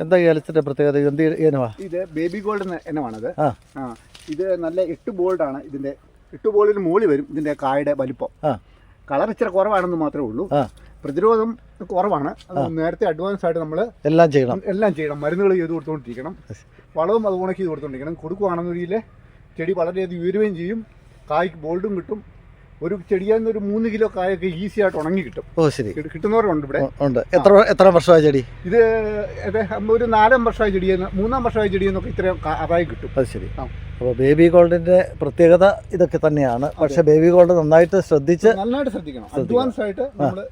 എന്താ ഈ ഏലത്തിന്റെ പ്രത്യേകത? ഇത് എന്ത് ഇനവാ ഇത് ബേബി ഗോൾഡ് ഇനമാണത്. ആ. ഇത് നല്ല എട്ട് ബോൾഡാണ് ഇതിന്റെ. എട്ട് ബോളിന് മൂളി വരും ഇതിന്റെ കായുടെ വലിപ്പം. കളർ ഇച്ചിരി കുറവാണെന്ന് മാത്രമേ ഉള്ളൂ. പ്രതിരോധം കുറവാണ്. നേരത്തെ അഡ്വാൻസ് ആയിട്ട് നമ്മൾ എല്ലാം ചെയ്യണം. എല്ലാം ചെയ്യണം. മരുന്നുകൾ ചെയ്ത് കൊടുത്തുകൊണ്ടിരിക്കണം വളവും അത് ഉണക്കി ചെയ്ത് കൊടുത്തുകൊണ്ടിരിക്കണം കൊടുക്കുകയാണെന്നുണ്ടെങ്കിൽ ചെടി വളരെയധികം ഉയരുകയും ചെയ്യും. കായ്ക്ക് ബോൾഡും കിട്ടും. ഒരു ചെടിയിൽ നിന്ന് ഒരു മൂന്ന് കിലോ കായൊക്കെ ഈസി ആയിട്ട് ഉണങ്ങി കിട്ടും. ഓ ശരി. കിട്ട- കിട്ടുന്നവരുണ്ട് ഇവിടെ. ഉണ്ട്. എത്ര എത്ര വർഷമായ ചെടി? ഇത് ഒരു നാലാം വർഷമായ ചെടിയിൽ നിന്ന് മൂന്നാം വർഷമായ ചെടിയെന്നൊക്കെ ഇത്രയും കാ- അതായി കിട്ടും. അത് ശരി. അപ്പോൾ ബേബി ഗോൾഡിന്റെ പ്രത്യേകത ഇതൊക്കെ തന്നെയാണ്. പക്ഷെ ബേബി ഗോൾഡ് നന്നായിട്ട് ശ്രദ്ധിച്ച് നന്നായിട്ട് ശ്രദ്ധിക്കണം. അഡ്വാൻസ് ആയിട്ട് നമ്മൾ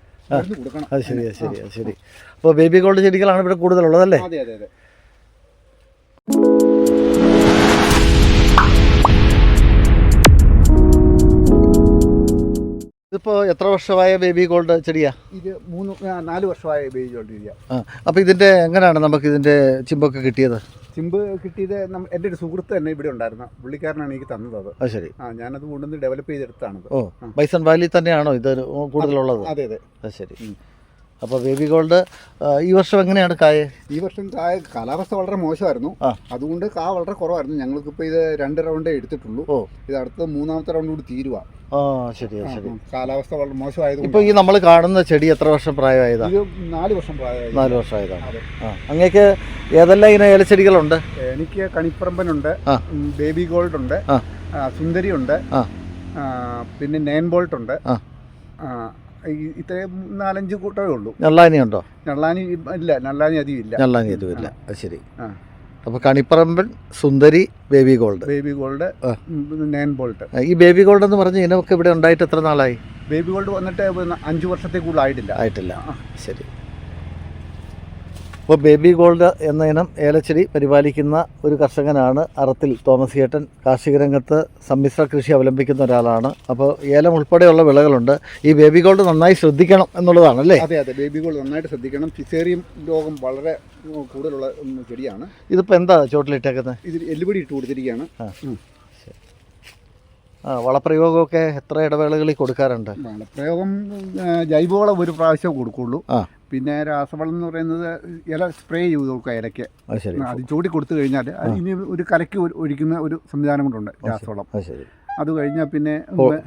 അത് ശരി അത് ശരി ശരി. അപ്പോൾ ബേബി ഗോൾഡ് ചെടികളാണ് ഇവിടെ കൂടുതലുള്ളതല്ലേ? അതെ അതെ അതെ. ഇതിപ്പോൾ എത്ര വർഷമായ ബേബി ഗോൾഡ് ചെടിയാ? ഇത് മൂന്ന് നാല് വർഷമായ ബേബി ഗോൾഡ് ചെടിയാ. അപ്പോൾ ഇതിന്റെ എങ്ങനെയാണ് നമുക്ക് ഇതിന്റെ ചിമ്പൊക്കെ കിട്ടിയത്? ചിമ്പ് കിട്ടിയത് എന്റെ ഒരു സുഹൃത്ത് തന്നെ ഇവിടെ ഉണ്ടായിരുന്ന. പുള്ളിക്കാരനാണ് എനിക്ക് തന്നത് അത്. ശരി. ആ ഞാനത് കൊണ്ടുവന്ന് ഡെവലപ്പ് ചെയ്തെടുത്താണത് ഓ ബൈസൺ വാലി തന്നെയാണോ ഇത് കൂടുതലുള്ളത്? അതെ അതെ. അത് ശരി. അപ്പോൾ ബേബി ഗോൾഡ് ഈ വർഷം എങ്ങനെയാണ് കായ? ഈ വർഷം കായ കാലാവസ്ഥ വളരെ മോശമായിരുന്നു. അതുകൊണ്ട് കാ വളരെ കുറവായിരുന്നു. ഞങ്ങൾക്ക് ഞങ്ങൾക്കിപ്പോൾ ഇത് രണ്ട് റൗണ്ടേ എടുത്തിട്ടുള്ളൂ. ഓ. ഇത് അടുത്ത മൂന്നാമത്തെ റൗണ്ട് കൂടി തീരുവാ. ആ ശരി ശരി. കാലാവസ്ഥ വളരെ മോശമായത് ഇപ്പോൾ ഈ നമ്മൾ കാണുന്ന ചെടി എത്ര വർഷം പ്രായമായതാണ് ഇത് നാല് വർഷം പ്രായമായി നാല് വർഷമായതാണ്. ആ അങ്ങേക്ക് ഏതെല്ലാം ഇനം ഇലച്ചെടികളുണ്ട്? എനിക്ക് കണിപ്പറമ്പനുണ്ട് ബേബി ഗോൾഡ് ഉണ്ട് ആ. ആ, സുന്ദരി ഉണ്ട് ആ. ആ, പിന്നെ നയൻ ബോൾട്ട് ഉണ്ട് ഇത്രയും നാലഞ്ച് കൂട്ടമേ ഉള്ളൂ. ഞള്ളാനി ഉണ്ടോ? നള്ളാനി ഇല്ല നള്ളാനി അധികം ഇല്ല. ഞള്ളാനി ഇല്ല. അത് ശരി. അപ്പോൾ Kanipparamban Sundari baby gold. Baby gold. Nine bolt. ഈ ബേബി ഗോൾഡ് എന്ന് പറഞ്ഞ ഇനമൊക്കെ ഇവിടെ ഉണ്ടായിട്ട് എത്ര നാളായി? ബേബി ഗോൾഡ് വന്നിട്ട് അഞ്ച് വർഷത്തെ കൂടുതൽ ആയിട്ടില്ല. ആയിട്ടില്ല. ശരി. അപ്പോൾ ബേബി ഗോൾഡ് എന്ന ഇനം ഏലച്ചെടി പരിപാലിക്കുന്ന ഒരു കർഷകനാണ് അറത്തിൽ തോമസ് ചേട്ടൻ. കാർഷിക രംഗത്ത് സമ്മിശ്ര കൃഷി അവലംബിക്കുന്ന ഒരാളാണ്. അപ്പോൾ ഏലം ഉൾപ്പെടെയുള്ള വിളകളുണ്ട്. ഈ ബേബി ഗോൾഡ് നന്നായി ശ്രദ്ധിക്കണം എന്നുള്ളതാണ് അല്ലേ? അതെ അതെ. ബേബി ഗോൾഡ് നന്നായിട്ട് ശ്രദ്ധിക്കണം. ഫിസേറിയം രോഗം വളരെ കൂടുതലുള്ള ചെടിയാണ്. ഇതിപ്പോൾ എന്താ ചോട്ടിലിട്ടേക്കുന്നത് ഇതിൽ എല്ലുപടി ഇട്ട് കൊടുത്തിരിക്കുകയാണ്. ആ. വളപ്രയോഗമൊക്കെ എത്ര ഇടവേളകളിൽ കൊടുക്കാറുണ്ട്? വളപ്രയോഗം ജൈവവളം ഒരു പ്രാവശ്യം കൊടുക്കുള്ളൂ. ആ. പിന്നെ രാസവളം എന്ന് പറയുന്നത് ഇല സ്പ്രേ ചെയ്ത് കൊടുക്കുക ഇലയ്ക്ക്. അത് ചൂടി കൊടുത്തു കഴിഞ്ഞാൽ അത് ഇനി ഒരു കലയ്ക്ക് ഒഴിക്കുന്ന ഒരു സംവിധാനം കൊണ്ടുണ്ട് രാസവളം. അത് കഴിഞ്ഞാൽ പിന്നെ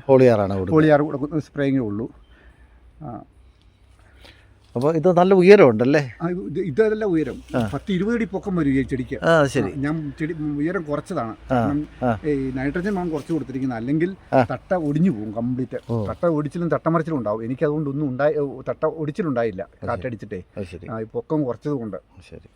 ഹോളിയാറാണ് ഹോളിയാർ സ്പ്രേയിങ്ങേ ഉള്ളൂ. അപ്പോൾ ഇത് നല്ല ഉയരമുണ്ടല്ലേ? ഉണ്ടല്ലേ ഇത് ഇതല്ല ഉയരം. പത്ത് ഇരുപത് അടി പൊക്കം വരും ഈ ചെടിക്ക്. ശരി. ഞാൻ ചെടി ഉയരം കുറച്ചതാണ്. ഈ നൈട്രജൻ മാം കുറച്ച് കൊടുത്തിരിക്കുന്നത് അല്ലെങ്കിൽ തട്ട ഒടിഞ്ഞു പോകും കംപ്ലീറ്റ്. തട്ട ഒടിച്ചിലും തട്ടമറിച്ചിലും ഉണ്ടാവും. എനിക്ക് അതുകൊണ്ട് ഒന്നും ഉണ്ടായി തട്ട ഒടിച്ചിലുണ്ടായില്ല കാറ്റടിച്ചിട്ടേ. പൊക്കം കുറച്ചത് കൊണ്ട് ശരി.